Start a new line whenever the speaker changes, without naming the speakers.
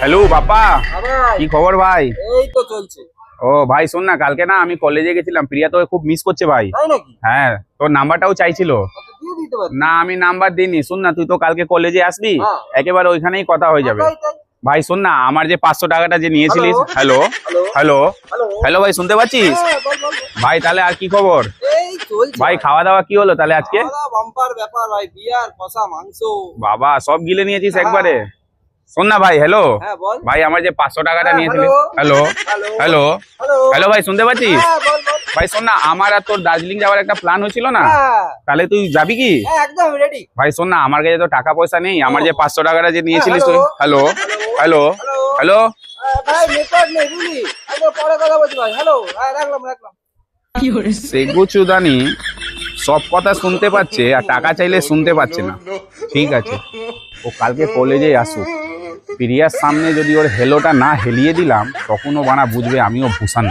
Hello
বাপা
কি খবর ভাই?
এই তো চলছে।
ও ভাই শোন না কালকে না আমি কলেজে গেছিলাম প্রিয়া তোকে খুব মিস করছে ভাই। হ্যাঁ তোর নাম্বারটাও চাইছিল।
পারি
না আমি নাম্বার দিইনি। শোন না তুই তো কালকে কলেজে আসবি
হ্যাঁ।
একেবারে ওইখানেই কথা হয়ে যাবে।
তাই।
ভাই শোন না আমার যে পাঁচশো টাকাটা যে নিয়েছিলিস হ্যালো
হ্যালো
হ্যালো ভাই শুনতে পাচ্ছিস?
হ্যাঁ।
ভাই তাহলে আর কি খবর? ভাই খাওয়া দাওয়া কি হলো তাহলে আজকে?
বাম্পার ব্যাপার ভাই বিয়ার কষা মাংস।
বাবা সব গিলে নিয়েছিস একবারে? শোন না ভাই হ্যালো
হ্যাঁ
ভাই আমার যে পাঁচশো টাকাটা
হ্যাঁ,
নিয়েছিলিস
হ্যালো।
হ্যালো
হ্যালো
ভাই শুনতে পাচ্ছিস?
হ্যাঁ
ভাই শোন না আমার আর তোর দার্জিলিং যাওয়ার একটা প্ল্যান হয়েছিল না?
হ্যাঁ।
তাহলে তুই যাবি কি? ভাই শোন না আমার কাছে তো টাকা পয়সা নেই আমার যে পাঁচশো টাকাটা যে নিয়েছিলিস তুই।
হ্যালো।
হ্যালো হ্যালো
হ্যাঁ
সব কথা শুনতে পাচ্ছে আর টাকা চাইলে শুনতে পাচ্ছে না। ঠিক আছে। ও কালকে কলেজে আসুক। প্রিয়ার সামনে যদি ওর হেলোটা না হেলিয়ে দিলাম তখনও বানা বুঝবে আমিও ভূষণ।